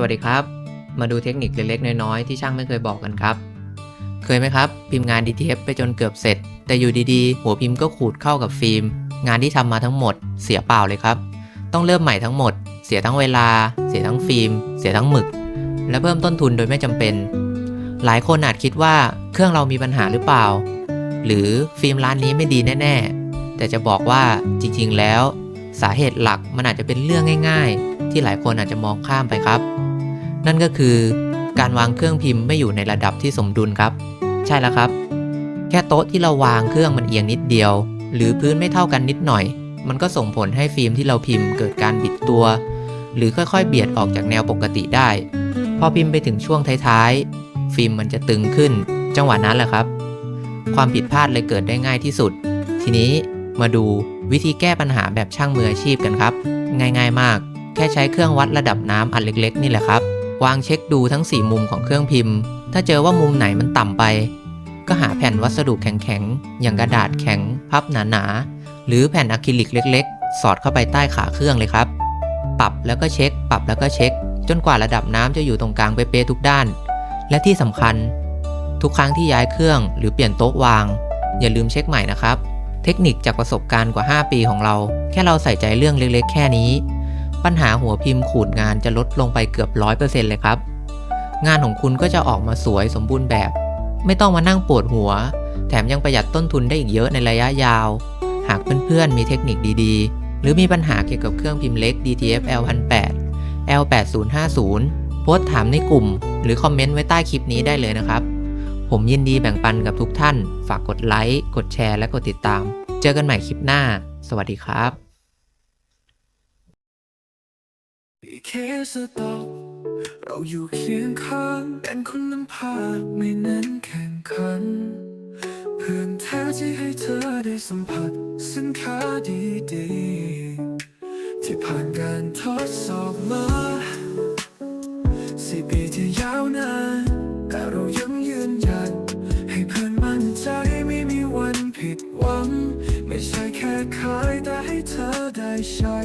สวัสดีครับ มาดูเทคนิคเล็กๆ น้อยๆ ที่ช่างไม่เคยบอกกันครับ เคยไหมครับ พิมพ์งาน DTF ไปจนเกือบเสร็จ แต่อยู่ดีๆ หัวพิมพ์ก็ขูดเข้ากับฟิล์ม งานที่ทำมาทั้งหมด เสียเปล่าเลยครับ ต้องเริ่มใหม่ทั้งหมด เสียทั้งเวลา เสียทั้งฟิล์ม เสียทั้งหมึก และเพิ่มต้นทุนโดยไม่จำเป็น หลายคนอาจคิดว่าเครื่องเรามีปัญหาหรือเปล่า หรือฟิล์มร้านนี้ไม่ดีแน่ ๆ แต่จะบอกว่าจริงๆ แล้ว สาเหตุหลักมันอาจจะเป็นเรื่องง่าย ๆ ที่หลายคนอาจจะมองข้ามไปครับ นั่นก็คือการวางเครื่องพิมพ์ไม่อยู่ในระดับที่สมดุลครับ ใช่แล้วครับ แค่โต๊ะที่เราวางเครื่องมันเอียงนิดเดียว หรือพื้นไม่เท่ากันนิดหน่อย มันก็ส่งผลให้ฟิล์มที่เราพิมพ์เกิดการบิดตัว หรือค่อยๆ เบียดออกจากแนวปกติได้ พอพิมพ์ไปถึงช่วงท้ายๆ ฟิล์มมันจะตึงขึ้น จังหวะนั้นแหละครับ ความผิดพลาดเลยเกิดได้ง่ายที่สุด ทีนี้มาดูวิธีแก้ปัญหาแบบช่างมืออาชีพกันครับ ง่ายๆมาก แค่ใช้เครื่องวัดระดับน้ำอันเล็ก ๆ นี่แหละครับ วางเช็คดูทั้ง 4 มุมของเครื่องพิมพ์ ถ้าเจอว่ามุมไหนมันต่ำไป ก็หาแผ่นวัสดุแข็งๆ อย่างกระดาษแข็ง พับหนาๆ หรือแผ่นอะคริลิกเล็ก ๆ สอดเข้าไปใต้ขาเครื่องเลยครับ ปรับแล้วก็เช็ค ปรับแล้วก็เช็ค จนกว่าระดับน้ำจะอยู่ตรงกลางเป๊ะๆทุกด้าน และที่สำคัญ ทุกครั้งที่ย้ายเครื่องหรือเปลี่ยนโต๊ะวาง อย่าลืมเช็คใหม่นะครับ เทคนิคจากประสบการณ์กว่า 5 ปีของเรา แค่เราใส่ใจเรื่องเล็ก ๆ แค่นี้ ปัญหาหัวพิมพ์ขูดงานจะลดลงไปเกือบ 100%เลยครับ งานของคุณก็จะออกมาสวยสมบูรณ์แบบ ไม่ต้องมานั่งปวดหัว แถมยังประหยัดต้นทุนได้อีกเยอะในระยะยาว หากเพื่อนๆ มีเทคนิคดีๆ หรือมีปัญหาเกี่ยวกับเครื่องพิมพ์เล็ก DTF L1008 L8050 โพสถามในกลุ่ม หรือคอมเมนต์ไว้ใต้คลิปนี้ได้เลยนะครับ ผมยินดีแบ่งปันกับทุกท่าน ฝากกดไลค์ กดแชร์ และกดติดตาม เจอกันใหม่คลิปหน้า สวัสดีครับ เคสตอกเราอยู่เคียงข้างกันคนนำพาไม่เน้นแข่งขัน เพื่อนแท้ที่ให้เธอได้สัมผัสสินค้าดีๆ ที่ผ่านการทดสอบมาสี่ปีที่ยาวนานแต่เรายังยืนหยัด ให้เพื่อนมั่นใจไม่มีวันผิดหวัง ไม่ใช่แค่ขายแต่ให้เธอได้ใช้